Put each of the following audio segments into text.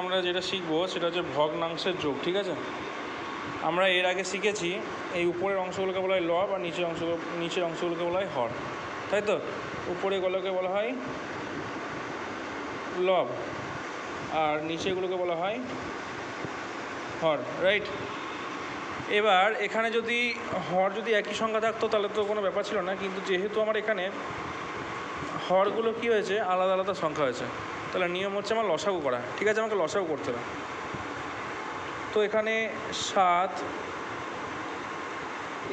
আমরা যেটা শিখব সেটা হচ্ছে ভগ্নাংশের যোগ, ঠিক আছে? আমরা এর আগে শিখেছি এই উপরের অংশগুলোকে বলা হয় লব আর নিচের অংশ, নিচের অংশগুলোকে বলা হয় হর, তাই তো? উপরে গুলোকে বলা হয় লব আর নিচেগুলোকে বলা হয় হর রাইট এবার এখানে যদি হর যদি একই সংখ্যা থাকতো তাহলে তো কোনো ব্যাপার ছিল না, কিন্তু যেহেতু আমার এখানে হরগুলো কী হয়েছে? আলাদা আলাদা সংখ্যা হয়েছে। তাহলে নিয়ম হচ্ছে আমার লসাগু করা। ঠিক আছে, আমাকে লসাগু করতে হবে। তো এখানে সাত,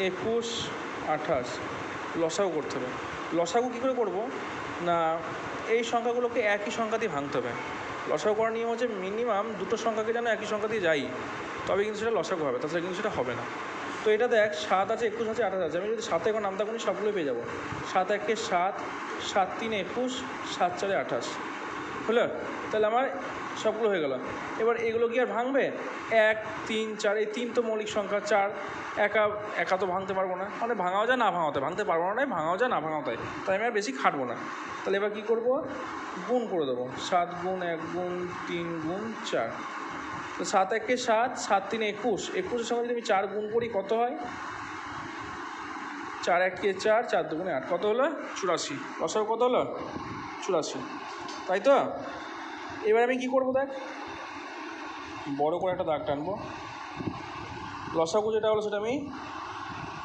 একুশ, আঠাশ, লসাগু করতে হবে। লসাগু কী করে করব? না, এই সংখ্যাগুলোকে একই সংখ্যা দিয়ে ভাঙতে হবে। লসাগু করার নিয়ম হচ্ছে মিনিমাম দুটো সংখ্যাকে যেন একই সংখ্যা দিয়ে যাই তবে কিন্তু সেটা লসাগু হবে, তাছাড়া কিন্তু সেটা হবে না। তো এটা দেখ, সাত আছে, একুশ আছে, আঠাশ আছে। আমি যদি সাতে এখন নামতা গুনি সবগুলোই পেয়ে যাব। সাত একে সাত সাত তিন একুশ, সাত চারে আঠাশ। হলো? তাহলে আমার সবগুলো হয়ে গেল। এবার এগুলো কি আর ভাঙবে? এক, তিন, চার, এই তিন তো মৌলিক সংখ্যা, চার। একা একা তো ভাঙতে পারব না। মানে ভাঙাও যায়, না ভাঙাতে ভাঙতে পারব না নয় ভাঙাও যায়, না ভাঙাও তাই আমি আর বেশি খাটবো না। তাহলে এবার কী করব? গুণ করে দেবো। সাত গুণ এক গুণ তিন গুণ চার। তো সাত একে সাত সাত তিন একুশ। একুশের সঙ্গে যদি আমি চার গুণ করি, কত হয়? চার একে চার চার দুগুণে আট। কত হলো? চুরাশি। লসাগু কত হলো? চুরাশি। তাই তো এবার আমি কি করব দেখ? বড় করে একটা দাগ টানবো। লসাগু যেটা হলো সেটা আমি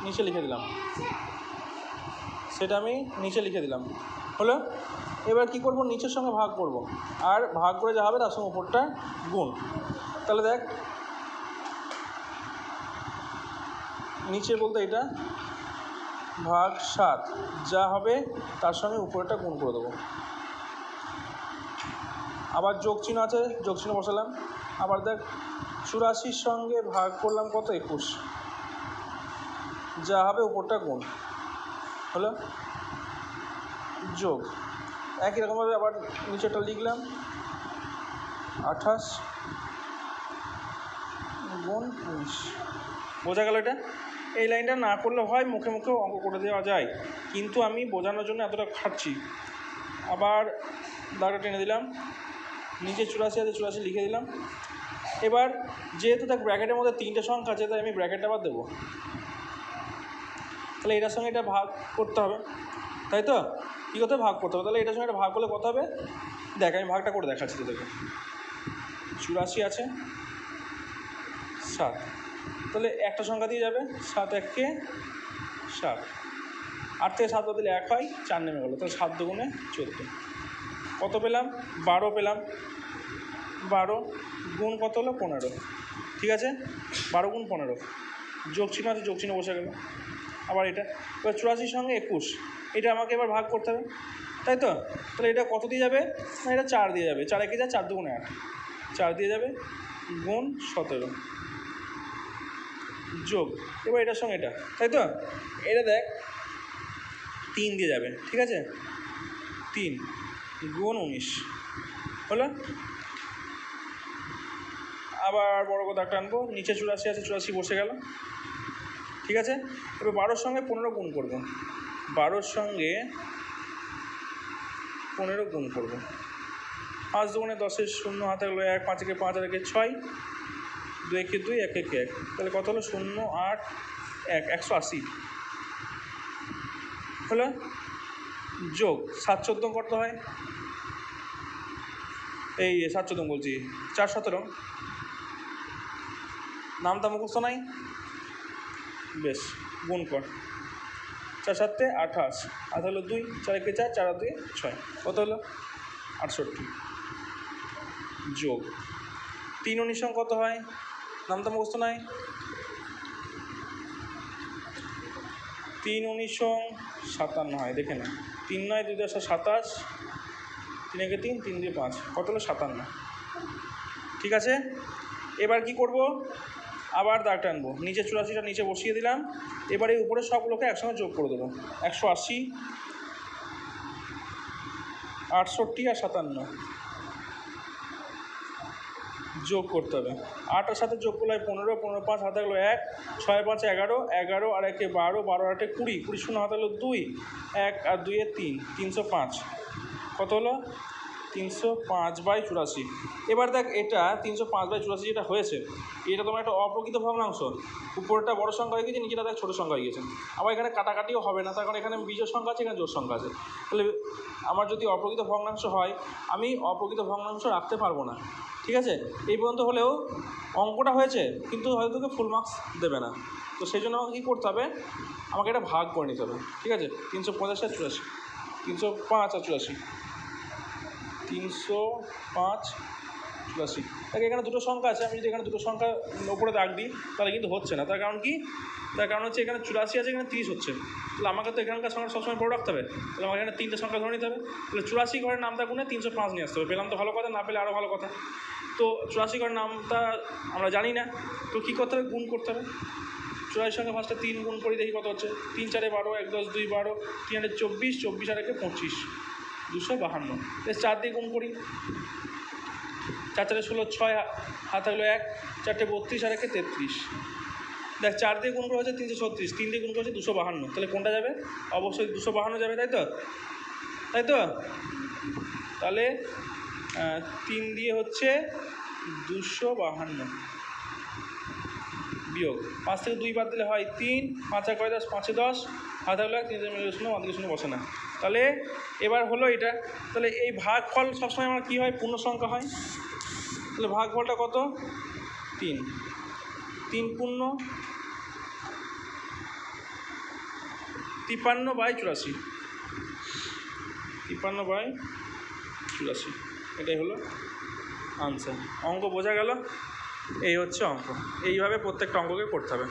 নিচে লিখে দিলাম। সেটা আমি নিচে লিখে দিলাম। হলো? এবার কি করব? নিচের সঙ্গে ভাগ করব। আর ভাগ করে যা হবে তার সঙ্গে উপরটা গুণ। তাহলে দেখ, নিচে বলতে এটা ভাগ সাত। যা হবে তার সঙ্গে উপরেটা গুণ করে দেবো। আবার যোগ চিহ্ন আছে, যোগ চিহ্ন বসালাম। আবার দেখ, চুরাশির সঙ্গে ভাগ করলাম কত? একুশ। যা হবে উপরটা গুণ। হলো? যোগ। একই রকমভাবে আবার নিচেটা লিখলাম। আঠাশ গুণ উনিশ। বোঝা গেল এটা? এই লাইনটা না করলে হয়, মুখে মুখেও অঙ্ক করে দেওয়া যায়। কিন্তু আমি বোঝানোর জন্য এতটা খাচ্ছি আবার দাগটা টেনে দিলাম। নিচে চুরাশি আছে চুরাশি লিখে দিলাম। এবার যেহেতু দেখ ব্র্যাকেটের মধ্যে তিনটে সংখ্যা আছে, তাই আমি ব্র্যাকেটটা আবার দেবো। তাহলে এটার সঙ্গে এটা ভাগ করতে হবে। তাই তো? কী করতে ভাগ করতে হবে। তাহলে এটার সঙ্গে এটা ভাগ করলে কত হবে? দেখ, আমি ভাগটা করে দেখাচ্ছি তোদেরকে। চুরাশি আছে, সাত। তাহলে একটা সংখ্যা দিয়ে যাবে, সাত এককে সাত। আট থেকে সাত বদলে এক হয়, চার নেমে গেলো। তাহলে সাত দুগুণে চোদ্দ। কত পেলাম? বারো পেলাম। বারো গুণ কত হলো? পনেরো। ঠিক আছে? বারো গুণ পনেরো। যোগ চিহ্ন আছে, যোগ চিহ্ন বসে গেল। আবার এটা। এবার চুরাশির সঙ্গে একুশ। এটা আমাকে এবার ভাগ করতে হবে। তাই তো? তাহলে এটা কত দিয়ে যাবে? না, এটা চার দিয়ে যাবে। চার একে যা, চার দুগুণে আট। চার দিয়ে যাবে গুণ সতেরো। যোগ। এবার এটার সঙ্গে এটা। তাই তো? এটা দেখ, তিন দিয়ে যাবে। ঠিক আছে? তিন। গুণ উনিশ। হলো? আবার বড় কথা একটা আনব, নিচে চুরাশি আছে, চুরাশি বসে গেল। ঠিক আছে? এবার বারোর সঙ্গে পনেরো গুণ করব। বারোর সঙ্গে পনেরো গুণ করব। পাঁচ দুগুণে দশের শূন্য, হাতে হলো এক, পাঁচ একে পাঁচ, আর একে ছয়, দুই একে দুই, এক একে এক। তাহলে কত হলো? শূন্য, আট, এক, একশো আশি। হলো? যোগ, সাত চোদ্দ করতে হয়। এই সাত চোদ্দ বলছি, চার সতেরো। নামটা মুখস্থ নাই? বেশ, গুণ কর। চার সাতে আঠাশ আট হলো দুই, চার একে চার চার দুই ছয়। কত হলো? আটষট্টি। যোগ। তিন উনিশং কত হয়? নামটা মুখস্থ নাই? তিন উনিশং সাতান্ন হয়, দেখে না তিন নয় দুই দশা সাতাশ তিন একে তিন তিন দিয়ে পাঁচ। কত হলো? সাতান্ন। ঠিক আছে? এবার কি করব? আবার দাগ টানবো। নিচে চুরাশিটা নিচে বসিয়ে দিলাম। এবার এই উপরে সবগুলোকে একসঙ্গে যোগ করে দেবো। একশো আশি, আটষট্টি আর সাতান্ন। যোগ করতে হবে। আটের সাথে যোগ করলে পনেরো পনেরো পাঁচ হাতে গেলো এক, ছয় পাঁচ এগারো এগারো আর একে বারো বারো আটে কুড়ি কুড়ি শূন্য হাতে হলো দুই, এক আর দুইয়ে তিন, তিনশো পাঁচ। কত হলো? তিনশো পাঁচ বাই চুরাশি। এবার দেখ, এটা তিনশো পাঁচ বাই চুরাশি যেটা হয়েছে, এটা তোমার একটা অপ্রকৃত ভগ্নাংশ। উপরটা বড় সংখ্যা হয়ে গেছে, নিচেটা দেখ ছোটো সংখ্যা হয়ে গেছে। আবার এখানে কাটাকাটিও হবে না, তার কারণ এখানে বিজোড় সংখ্যা আছে, এখানে জোর সংখ্যা আছে। তাহলে আমার যদি অপ্রকৃত ভগ্নাংশ হয়, আমি অপ্রকৃত ভগ্নাংশ রাখতে পারব না। ঠিক আছে? এই পর্যন্ত হলেও অঙ্কটা হয়েছে, কিন্তু হয়তো তোকে ফুল মার্কস দেবে না। তো সেই জন্য আমাকে কী করতে হবে? আমাকে এটা ভাগ করে নিতে হবে। ঠিক আছে? তিনশো পঁচাশি আর চুরাশি। তিনশো পাঁচ আর চুরাশি। তিনশো পাঁচ, চুরাশি। দেখ, এখানে দুটো সংখ্যা আছে, আমি যদি এখানে দুটো সংখ্যা ওপরে দাগ দিই, তাহলে কিন্তু হচ্ছে না। তার কারণ কি? তার কারণ হচ্ছে এখানে চুরাশি আছে, এখানে তিরিশ হচ্ছে। তাহলে আমাকে তো এখানকার সংখ্যা সবসময় বড় রাখতে হবে। তাহলে আমাকে এখানে তিনটে সংখ্যা ধরে নিতে হবে। তাহলে চুরাশি ঘরের নামটা গুনে তিনশো পাঁচ নিয়ে আসতে হবে। পেলাম তো ভালো কথা, না পেলে আরও ভালো কথা। তো চুরাশি ঘরের নামটা আমরা জানি না। তো কী করতে হবে? গুণ করতে হবে। চুরাশির সঙ্গে ফার্স্টে তিন গুণ করি, দেখি কত হচ্ছে। তিন চারে বারো, এক দশ, দুই বারো, তিন আটে চব্বিশ চব্বিশ আর একে পঁচিশ। দুশো বাহান্ন। বেশ, চার দিয়ে গুণ করি। চার চারে ষোলো, ছয় হাত হলো এক, চারটে বত্রিশ আর একে তেত্রিশ। দেখ, চার দিয়ে গুণ করা হচ্ছে তিনশো ছত্রিশ, তিন দিয়ে গুণ করা হচ্ছে দুশো বাহান্ন। তাহলে কোনটা যাবে? অবশ্যই দুশো বাহান্ন যাবে, তাই তো? তাই তো? তাহলে তিন দিয়ে হচ্ছে দুশো বাহান্ন। বিয়োগ। পাঁচ থেকে দুই বাদ দিলে হয় তিন, পাঁচ এক কয় দশ? পাঁচে দশ। হাতে এক, তিন শূন্য বাদ দিলে শূন্য বসে না। তাহলে এবার হলো এটা। তাহলে এই ভাগফল সবসময় আমার কী হয়? পূর্ণ সংখ্যা হয়। তাহলে ভাগফলটা কত? তিন। তিন পূর্ণ তিপ্পান্ন বাই চুরাশি। তিপ্পান্ন বাই চুরাশি। এটাই হলো আনসার অঙ্ক বোঝা গেল? এই হচ্ছে অঙ্ক। এইভাবে প্রত্যেকটা অঙ্ককে করতে হবে।